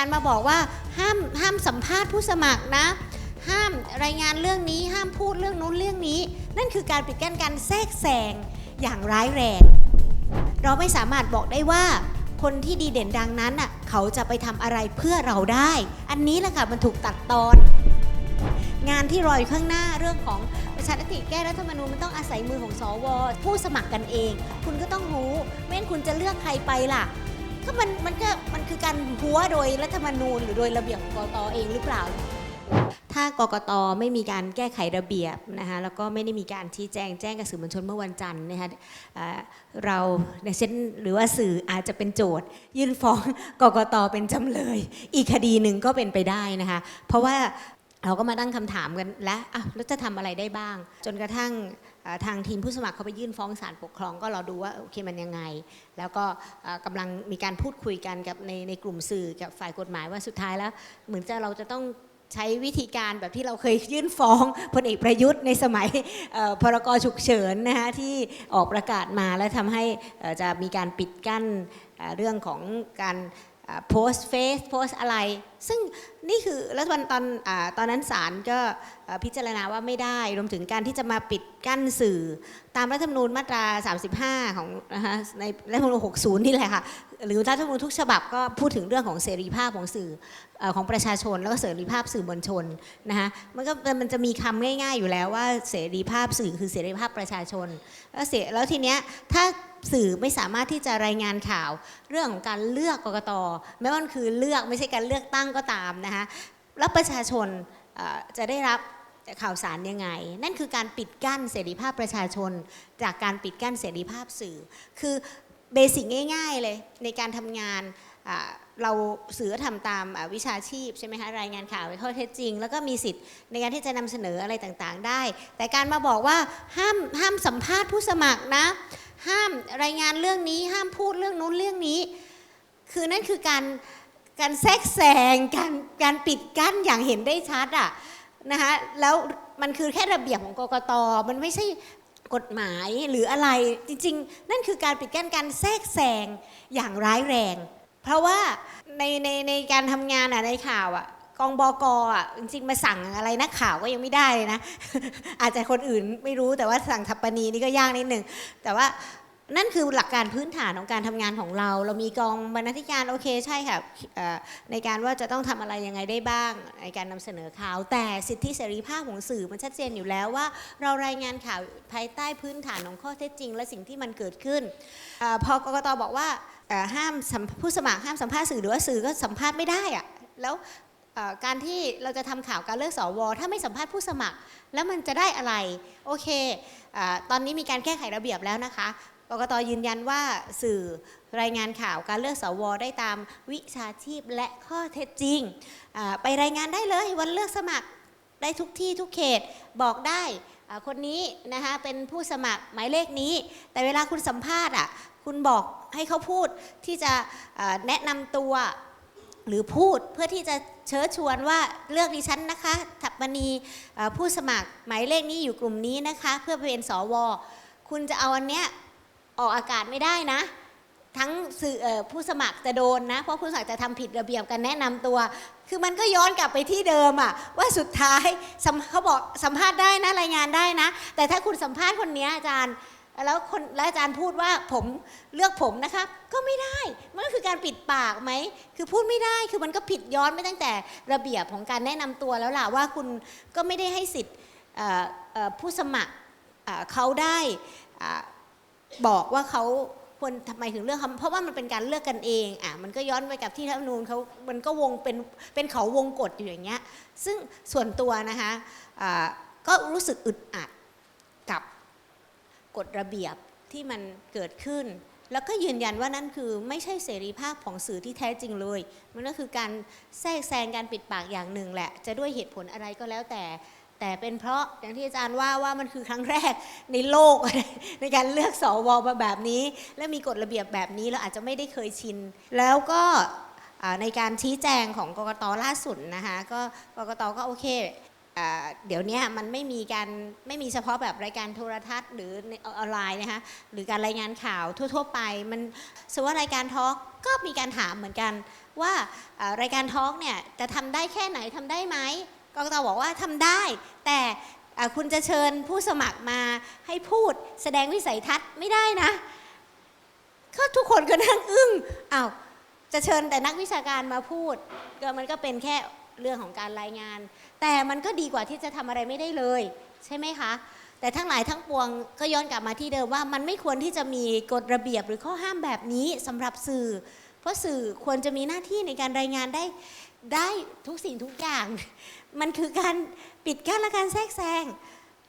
การมาบอกว่าห้ามห้ามสัมภาษณ์ผู้สมัครนะ ห้ามรายงานเรื่องนี้ ห้ามพูดเรื่องนู้นเรื่องนี้ นั่นคือการปิดกั้นการแทรกแซงอย่างร้ายแรง เราไม่สามารถบอกได้ว่าคนที่ดีเด่นดังนั้นน่ะเขาจะไปทำอะไรเพื่อเราได้ อันนี้แหละค่ะมันถูกตัดตอน งานที่รออยู่ข้างหน้าเรื่องของประชาธิปไตยแก้รัฐธรรมนูญมันต้องอาศัยมือของสวผู้สมัครกันเอง คุณก็ต้องรู้ไม่งั้นคุณจะเลือกใครไปล่ะ ก็มันมันก็มันคือการหัวโดยรัฐธรรมนูญ หรือโดยระเบียบของกกตเองหรือเปล่า ถ้ากกตไม่มีการแก้ไขระเบียบนะคะแล้วก็ไม่ได้มีการชี้แจงแจ้งกับสื่อมวลชนเมื่อวันจันทร์นะคะเอ่อเราในเช่นหรือว่าสื่ออาจจะเป็นโจทย์ ยื่นฟ้องกกตเป็นจำเลย อีกคดีหนึ่งก็เป็นไปได้นะคะเพราะว่า เราก็มาตั้งคำถามกันและอะแล้วจะทำอะไรได้บ้าง จนกระทั่งทางทีมผู้สมัครเขาไปยื่นฟ้องศาลปกครองก็รอดูว่าโอเคมันยังไง แล้วก็เอ่อกำลังมีการพูดคุยกันกับในในกลุ่มสื่อกับฝ่ายกฎหมายว่าสุดท้ายแล้ว เหมือนจะเราจะต้องใช้วิธีการแบบที่เราเคยยื่นฟ้องพลเอกประยุทธ์ในสมัยพรกฉุกเฉินนะคะที่ออกประกาศมาแล้วทำให้จะมีการปิดกั้นเรื่องของการโพสต์เฟซโพสอะไร ซึ่งนี่คือแล้วตอนตอนอตอนนั้นศาลก็พิจารณาว่าไม่ได้ รวมถึงการที่จะมาปิดกั้นสื่อ ตามรัฐธรรมนูญมาตรา 35 ของนะคะในรัฐธรรมนูญ60 นี่แหละค่ะ หรือรัฐธรรมนูญทุกฉบับก็พูดถึงเรื่องของเสรีภาพของสื่ออของประชาชน แล้วก็เสรีภาพสื่อมวลชนนะคะมันก็มันจะมีคำง่าย ๆ อยู่แล้วว่าเสรีภาพสื่อคือเสรีภาพประชาชน แล้วเสแล้วทีเนี้ยถ้าสื่อไม่สามารถที่จะรายงานข่าว เรื่องของการเลือกกกตแม้ว่ามันคือเลือกไม่ใช่การเลือกตั้งก็ตามนะคะแล้วประชาชนจะได้รับข่าวสารยังไง นั่นคือการปิดกั้นเสรีภาพประชาชน จากการปิดกั้นเสรีภาพสื่อ คือเบสิกง่ายๆเลยในการทำงานอ่าเราสื่อทำตามวิชาชีพใช่ไหมคะรายงานข่าวข้อเท็จจริง แล้วก็มีสิทธิ์ในการที่จะนำเสนออะไรต่างๆ ได้ แต่การมาบอกว่าห้ามห้ามสัมภาษณ์ผู้สมัครนะ ห้ามรายงานเรื่องนี้ ห้ามพูดเรื่องนู้นเรื่องนี้ คือนั่นคือการ การแทรกแซงการการปิดกั้นอย่างเห็นได้ชัดอะนะคะแล้วมันคือแค่ระเบียบของกกตมันไม่ใช่กฎหมายหรืออะไรจริง ๆ นั่นคือการปิดกั้นการแทรกแซงอย่างร้ายแรง เพราะว่าในในในการทำงานอะในข่าวอะกองบกอะจริงๆมาสั่งอะไรนักข่าวก็ยังไม่ได้เลยนะ อาจจะคนอื่นไม่รู้แต่ว่าสั่งทัปปนีนี่ก็ยากนิดหนึ่งแต่ว่า นั่นคือหลักการพื้นฐานของการทำงานของเรา เรามีกองบรรณาธิการโอเคใช่ค่ะในการว่าจะต้องทำอะไรยังไงได้บ้าง ในการนำเสนอข่าว แต่สิทธิเสรีภาพของสื่อมันชัดเจนอยู่แล้วว่า เรารายงานข่าวภายใต้พื้นฐานของข้อเท็จจริง และสิ่งที่มันเกิดขึ้นอพอกกตบอกว่าห้ามผู้สมัครห้ามสัมภาษณ์สื่อหรือว่าสื่อก็สัมภาษณ์ไม่ได้อะแล้วการที่เราจะทำข่าวการเลือกสวถ้าไม่สัมภาษณ์ผู้สมัคร แล้วมันจะได้อะไร โอเคอตอนนี้มีการแก้ไขระเบียบแล้วนะคะ กกตยืนยันว่าสื่อรายงานข่าวการเลือกสวได้ตามวิชาชีพและข้อเท็จจริง ไปรายงานได้เลยวันเลือกสมัครได้ทุกที่ทุกเขตบอกได้คนนี้นะคะเป็นผู้สมัครหมายเลขนี้ แต่เวลาคุณสัมภาษณ์อะคุณบอกให้เขาพูดที่จะแนะนำตัวหรือพูดเพื่อที่จะเชิญชวนว่าเลือกดิฉันนะคะถัปมณีผู้สมัครหมายเลขนี้อยู่กลุ่มนี้นะคะ เพื่อเป็นสว คุณจะเอาอันเนี้ย ออกอากาศไม่ได้นะ ทั้งสื่อผู้สมัครจะโดนนะ เพราะผู้สมัครจะทำผิดระเบียบการแนะนำตัว คือมันก็ย้อนกลับไปที่เดิมอะว่าสุดท้ายเขาบอกสัมภาษณ์ได้นะรายงานได้นะ แต่ถ้าคุณสัมภาษณ์คนนี้อาจารย์แล้วคนแล้วอาจารย์พูดว่าผมเลือกผมนะคะก็ไม่ได้ มันก็คือการปิดปากไหม คือพูดไม่ได้คือมันก็ผิดย้อนไปตั้งแต่ระเบียบของการแนะนำตัวแล้วล่ะว่าคุณก็ไม่ได้ให้สิทธิ์ผู้สมัครเขาได้อ่า บอกว่าเขาควรทำไมถึงเลือกเขาเพราะว่ามันเป็นการเลือกกันเองอะมันก็ย้อนไปกับที่รัฐธรรมนูญเขามันก็วงเป็นเป็นเขาวงกฎอยู่อย่างเงี้ยซึ่งส่วนตัวนะคะอ่าก็รู้สึกอึดอัดกับกฎระเบียบที่มันเกิดขึ้น แล้วก็ยืนยันว่านั่นคือไม่ใช่เสรีภาพของสื่อที่แท้จริงเลย มันก็คือการแทรกแซงการปิดปากอย่างหนึ่งแหละ จะด้วยเหตุผลอะไรก็แล้วแต่ แต่เป็นเพราะอย่างที่อาจารย์ว่าว่ามันคือครั้งแรกในโลก ในการเลือกสวมาแบบนี้ และมีกฎระเบียบแบบนี้เราอาจจะไม่ได้เคยชิน แล้วก็ในการชี้แจงของกกตล่าสุดนะคะก็กกตก็โอเคอเดี๋ยวนี้มันไม่มีการไม่มีเฉพาะแบบรายการโทรทัศน์ หรือออนไลน์นะคะหรือการรายงานข่าวทั่ว ๆ ไป มันสมมติว่ารายการทอล์กก็มีการถามเหมือนกัน ว่ารายการทอล์กเนี่ยจะทำได้แค่ไหนทำได้ไหม กกตบอกว่าทำได้ แต่คุณจะเชิญผู้สมัครมาให้พูดแสดงวิสัยทัศน์ไม่ได้นะก็ทุกคนก็นั่งอึ้งอ้าวจะเชิญแต่นักวิชาการมาพูดก็มันก็เป็นแค่เรื่องของการรายงาน แต่มันก็ดีกว่าที่จะทำอะไรไม่ได้เลย ใช่ไหมคะ แต่ทั้งหลายทั้งปวงก็ย้อนกลับมาที่เดิมว่า มันไม่ควรที่จะมีกฎระเบียบหรือข้อห้ามแบบนี้สำหรับสื่อ เพราะสื่อควรจะมีหน้าที่ในการรายงานได้ได้ทุกสิ่งทุกอย่าง มันคือการปิดกั้นและการแทรกแซง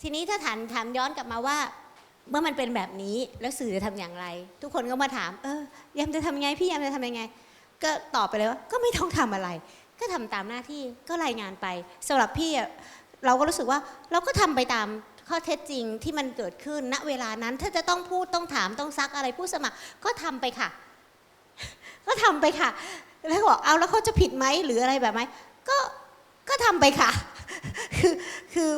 ทีนี้ถ้าถามถามย้อนกลับมาว่า เมื่อมันเป็นแบบนี้แล้วสื่อจะทำอย่างไร ทุกคนก็มาถาม เออยามจะทำยังไงพี่ยามจะทำยังไง ก็ตอบไปเลยว่าก็ไม่ต้องทำอะไร ก็ทำตามหน้าที่ก็รายงานไปสำหรับพี่อะเราก็รู้สึกว่าเราก็ทำไปตามข้อเท็จจริงที่มันเกิดขึ้นณเวลานั้นถ้าจะต้องพูดต้องถามต้องซักอะไรผู้สมัคร ก็ทำไปค่ะ ก็ทำไปค่ะ แล้วบอกเอาแล้วเขาจะผิดไหมหรืออะไรแบบไหมก็ ทำไปค่ะ คือคือ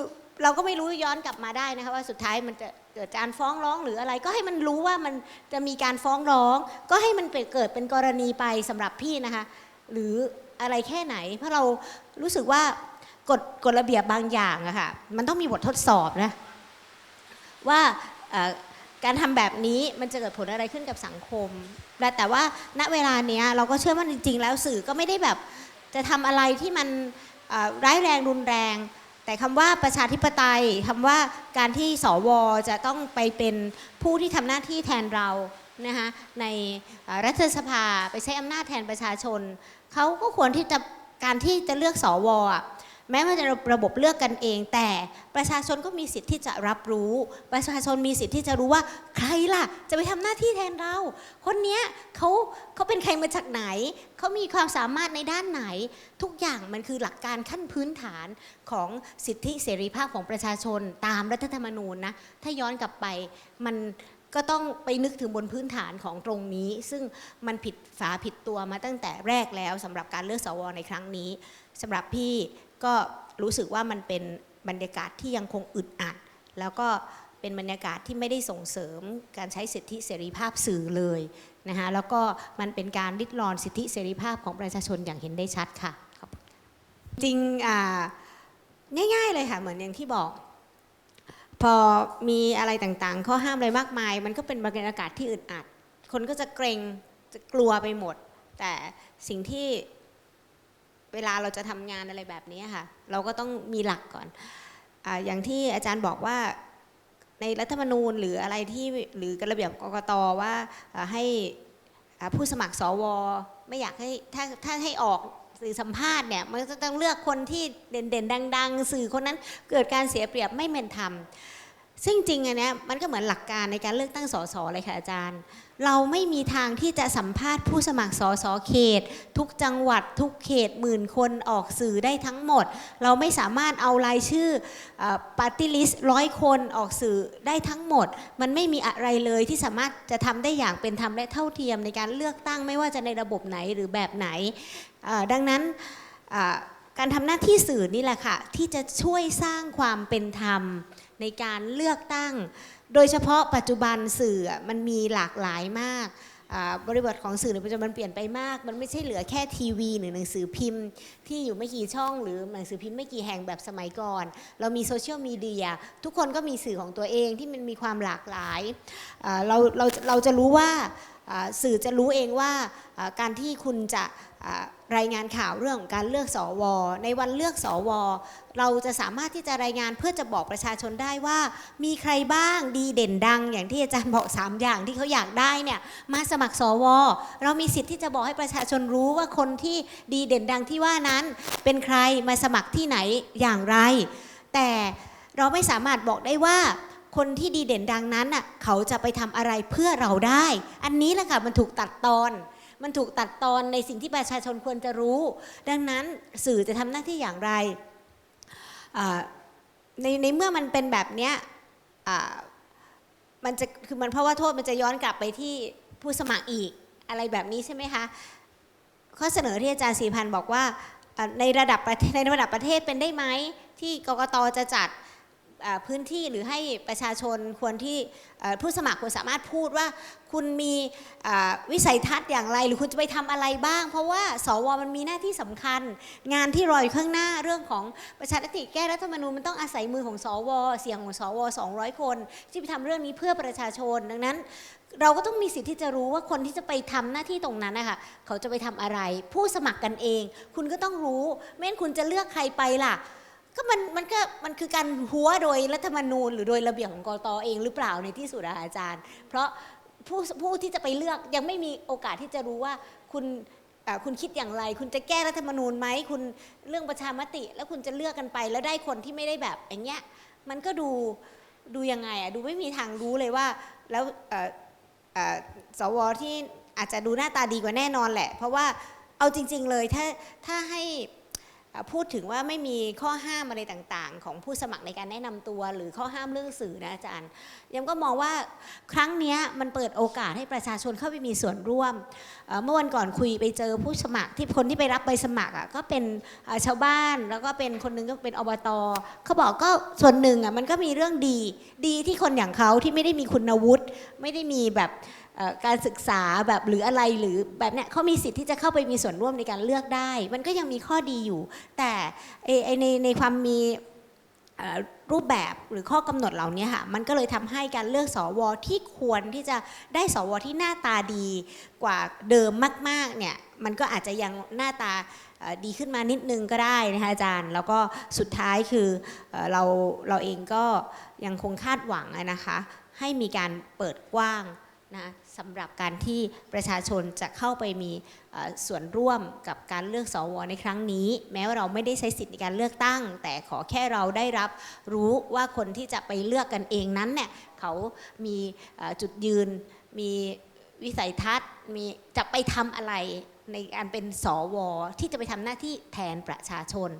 เราก็ไม่รู้ย้อนกลับมาได้นะคะว่าสุดท้ายมันจะเกิดการฟ้องร้องหรืออะไร ก็ให้มันรู้ว่ามันจะมีการฟ้องร้อง ก็ให้มันเกิดเป็นกรณีไปสำหรับพี่นะคะ หรืออะไรแค่ไหน เพราะเรารู้สึกว่ากฎกฎระเบียบบางอย่างอะค่ะมันต้องมีบททดสอบนะว่าการทำแบบนี้มันจะเกิดผลอะไรขึ้นกับสังคมและแต่ว่าณเวลาเนี้ยเราก็เชื่อว่าจริง ๆ แล้วสื่อก็ไม่ได้แบบจะทำอะไรที่มัน ร้ายแรงรุนแรง แต่คำว่าประชาธิปไตยคำว่าการที่สวจะต้องไปเป็นผู้ที่ทำหน้าที่แทนเรานะคะในรัฐสภาไปใช้อำนาจแทนประชาชน เขาก็ควรที่จะการที่จะเลือกสวอะ แม้ว่าจะระบบเลือกกันเอง แต่ประชาชนก็มีสิทธิ์ที่จะรับรู้ ประชาชนมีสิทธิ์ที่จะรู้ว่าใครล่ะ จะไปทำหน้าที่แทนเรา คนเนี้ยเขาเขาเป็นใครมาจากไหน เขามีความสามารถในด้านไหน ทุกอย่างมันคือหลักการขั้นพื้นฐานของสิทธิเสรีภาพของประชาชนตามรัฐธรรมนูญนะถ้าย้อนกลับไปมันก็ต้องไปนึกถึงบนพื้นฐานของตรงนี้ ซึ่งมันผิดฝาผิดตัวมาตั้งแต่แรกแล้วสำหรับการเลือกสวในครั้งนี้สำหรับพี่ ก็รู้สึกว่ามันเป็นบรรยากาศที่ยังคงอึดอัด แล้วก็เป็นบรรยากาศที่ไม่ได้ส่งเสริมการใช้สิทธิเสรีภาพสื่อเลยนะคะแล้วก็มันเป็นการริดรอนสิทธิเสรีภาพของประชาชนอย่างเห็นได้ชัดค่ะขอบจริงอ่าง่ายๆเลยค่ะเหมือนอย่างที่บอก พอมีอะไรต่างๆ ข้อห้ามอะไรมากมาย มันก็เป็นบรรยากาศที่อึดอัด คนก็จะเกรงจะกลัวไปหมด แต่สิ่งที่ เวลาเราจะทำงานอะไรแบบนี้ค่ะ เราก็ต้องมีหลักก่อนออย่างที่อาจารย์บอกว่าในรัฐธรรมนูญหรืออะไรที่หรือระเบียบกกตว่าให้ผู้สมัครสวไม่อยากให้ถ้าถ้าให้ออกสื่อสัมภาษณ์เนี่ยมันจะต้องเลือกคนที่เด่นๆ ดัง ๆ สื่อคนนั้นเกิดการเสียเปรียบไม่เป็นธรรม ซึ่งจริงอันเนี้ยมันก็เหมือนหลักการในการเลือกตั้งสสเลยค่ะอาจารย์ เราไม่มีทางที่จะสัมภาษณ์ผู้สมัครสสเขต ทุกจังหวัดทุกเขตหมื่นคนออกสื่อได้ทั้งหมด เราไม่สามารถเอารายชื่อปาร์ตี้ลิสต์ร้อยคนออกสื่อได้ทั้งหมด มันไม่มีอะไรเลยที่สามารถจะทำได้อย่างเป็นธรรมและเท่าเทียมในการเลือกตั้งไม่ว่าจะในระบบไหนหรือแบบไหน ดังนั้นการทำหน้าที่สื่อนี่แหละค่ะ ที่จะช่วยสร้างความเป็นธรรม ในการเลือกตั้ง โดยเฉพาะปัจจุบันสื่อมันมีหลากหลายมากบริบทของสื่อในปัจจุบันเปลี่ยนไปมาก มันไม่ใช่เหลือแค่ทีวีหรือหนังสือพิมพ์ ที่อยู่ไม่กี่ช่องหรือหนังสือพิมพ์ไม่กี่แห่งแบบสมัยก่อน เรามีโซเชียลมีเดียทุกคนก็มีสื่อของตัวเองที่มันมีความหลากหลายเราเราเราจะรู้ว่า สื่อจะรู้เองว่าการที่คุณจะรายงานข่าวเรื่องของการเลือกสวในวันเลือกสวเราจะสามารถที่จะรายงานเพื่อจะบอกประชาชนได้ว่า มีใครบ้างดีเด่นดัง อย่างที่อาจารย์บอก 3 อย่างที่เขาอยากได้เนี่ยมาสมัครสวเรามีสิทธิ์ที่จะบอกให้ประชาชนรู้ว่าคนที่ดีเด่นดังที่ว่านั้น เป็นใครมาสมัครที่ไหนอย่างไร แต่เราไม่สามารถบอกได้ว่า คนที่ดีเด่นดังนั้นน่ะเขาจะไปทำอะไรเพื่อเราได้ อันนี้แหละค่ะมันถูกตัดตอน มันถูกตัดตอนในสิ่งที่ประชาชนควรจะรู้ ดังนั้นสื่อจะทำหน้าที่อย่างไรในในเมื่อมันเป็นแบบเนี้ยมันจะคือมันเพราะว่าโทษมันจะย้อนกลับไปที่ผู้สมัครอีกอะไรแบบนี้ใช่ไหมคะข้อเสนอที่อาจารย์ศรีพันธ์บอกว่าในระดับในระดับประเทศเป็นได้ไหมที่กกตจะจัด พื้นที่หรือให้ประชาชนควรที่ผู้สมัครควรสามารถพูดว่า คุณมีวิสัยทัศน์อย่างไร หรือคุณจะไปทำอะไรบ้าง เพราะว่าสวมันมีหน้าที่สำคัญ งานที่รออยู่ข้างหน้าเรื่องของประชาธิปไตยแก้รัฐธรรมนูญมันต้องอาศัยมือของสว เสียงของสว 200 คน ที่ไปทำเรื่องนี้เพื่อประชาชนดังนั้นเราก็ต้องมีสิทธิ์ที่จะรู้ว่าคนที่จะไปทำหน้าที่ตรงนั้นนะคะเขาจะไปทำอะไร ผู้สมัครกันเอง คุณก็ต้องรู้ไม่งั้นคุณจะเลือกใครไปล่ะ ก็มันมันก็มันคือการหัวโดยรัฐธรรมนูญ หรือโดยระเบียบของกรตเองหรือเปล่าในที่สุดอาจารย์ เพราะผู้ผู้ที่จะไปเลือกยังไม่มีโอกาสที่จะรู้ว่าคุณคุณคิดอย่างไร คุณจะแก้รัฐธรรมนูญไหมคุณเรื่องประชามติ แล้วคุณจะเลือกกันไป แล้วได้คนที่ไม่ได้แบบอย่างเงี้ยมันก็ดูดูยังไงอะดูไม่มีทางรู้เลยว่า แล้วสวที่อาจจะดูหน้าตาดีกว่าแน่นอนแหละ เพราะว่าเอาจริง ๆเลยถ้าถ้าให้ พูดถึงว่าไม่มีข้อห้ามอะไรต่างๆ ของผู้สมัครในการแนะนำตัว หรือข้อห้ามเรื่องสื่อนะอาจารย์ยังก็มองว่าครั้งนี้มันเปิดโอกาสให้ประชาชนเข้าไปมีส่วนร่วม เมื่อวันก่อนคุยไปเจอผู้สมัครที่คนที่ไปรับใบสมัครอะก็เป็นชาวบ้านแล้วก็เป็นคนหนึงก็เป็นอบตเขาบอกก็ส่วนหนึ่งอะมันก็มีเรื่องดีดีที่คนอย่างเขาที่ไม่ได้มีคุณวุฒิไม่ได้มีแบบ การศึกษาแบบหรืออะไรหรือแบบเนี้ยเขามีสิทธิ์ที่จะเข้าไปมีส่วนร่วมในการเลือกได้ มันก็ยังมีข้อดีอยู่ แต่ไอในในความมีรูปแบบหรือข้อกำหนดเหล่านี้ค่ะมันก็เลยทำให้การเลือกสวที่ควรที่จะได้สวที่หน้าตาดีกว่าเดิมมากๆเนี่ยมันก็อาจจะยังหน้าตาดีขึ้นมานิดนึงก็ได้นะคะอาจารย์ แล้วก็สุดท้ายคือเราเราเองก็ยังคงคาดหวังนะคะให้มีการเปิดกว้าง นะสำหรับการที่ประชาชนจะเข้าไปมีส่วนร่วมกับการเลือกสวในครั้งนี้ แม้ว่าเราไม่ได้ใช้สิทธิในการเลือกตั้ง แต่ขอแค่เราได้รับรู้ว่าคนที่จะไปเลือกกันเองนั้นเนี่ยเขามีจุดยืน มีวิสัยทัศน์มีจะไปทำอะไรในการเป็นสวที่จะไปทำหน้าที่แทนประชาชน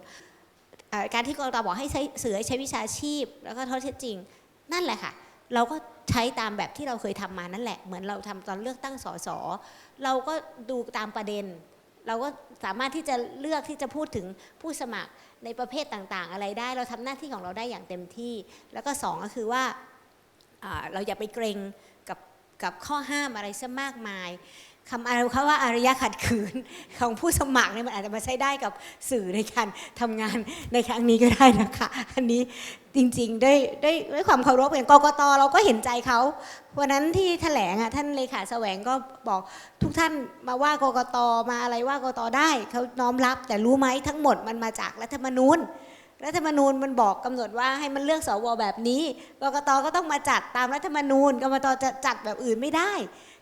การที่กรกตบอกให้ใช้สื่อใช้วิชาชีพ แล้วก็ท่าเท็จจริง นั่นแหละค่ะ เราก็ ใช้ตามแบบที่เราเคยทำมานั่นแหละ เหมือนเราทำตอนเลือกตั้งสสเราก็ดูตามประเด็น เราก็สามารถที่จะเลือกที่จะพูดถึงผู้สมัครในประเภทต่างๆ อะไรได้ เราทำหน้าที่ของเราได้อย่างเต็มที่ แล้วก็สองก็คือว่าเราอย่าไปเกรงกับกับข้อห้ามอะไรซะมากมาย คำอะไรเขาว่าอารยะขัดขืนของผู้สมัครเนี่ยมันอาจจะมาใช้ได้กับสื่อในการทำงานในครั้งนี้ก็ได้นะคะ อันนี้จริงๆด้วยด้วยด้วยความเคารพอย่างกกตเราก็เห็นใจเขาวันนั้นที่แถลงอะท่านเลขาแสวงก็บอกทุกท่านมาว่ากกตมาอะไรว่ากกตได้เขาน้อมรับ แต่รู้ไหมทั้งหมดมันมาจากรัฐธรรมนูญรัฐธรรมนูญมันบอกกำหนดว่าให้มันเลือกสวแบบนี้กกตก็ต้องมาจัดตามรัฐธรรมนูญกกตจะจัดแบบอื่นไม่ได้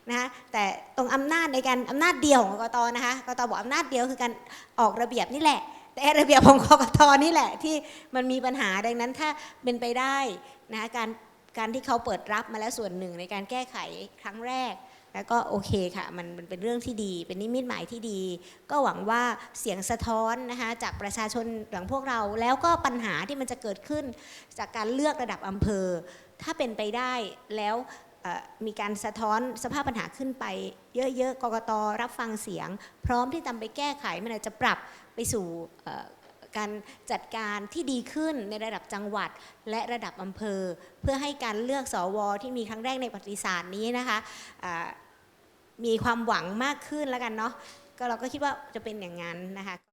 นะคะแต่ตรงอำนาจในการอำนาจเดียวของกกตนะคะกกตบอกอำนาจเดียวคือการออกระเบียบนี่แหละ แต่ระเบียบของกกตนี่แหละที่มันมีปัญหาดังนั้นถ้าเป็นไปได้นะคะการการที่เขาเปิดรับมาแล้วส่วนหนึ่งในการแก้ไขครั้งแรก แล้วก็โอเคค่ะมันมันเป็นเรื่องที่ดี เป็นนิมิตหมายที่ดี ก็หวังว่าเสียงสะท้อนนะคะจากประชาชนอย่างพวกเรา แล้วก็ปัญหาที่มันจะเกิดขึ้น จากการเลือกระดับอำเภอ ถ้าเป็นไปได้แล้ว มีการสะท้อนสภาพปัญหาขึ้นไป เยอะๆกกตรับฟังเสียง พร้อมที่จะไปแก้ไขมันอาจจะปรับไปสู่การจัดการที่ดีขึ้นในระดับจังหวัดและระดับอำเภอ เพื่อให้การเลือกสวที่มีครั้งแรกในประวัติศาสตร์นี้นะคะมีความหวังมากขึ้นแล้วกันเนาะก็เราก็คิดว่าจะเป็นอย่างนั้นนะคะ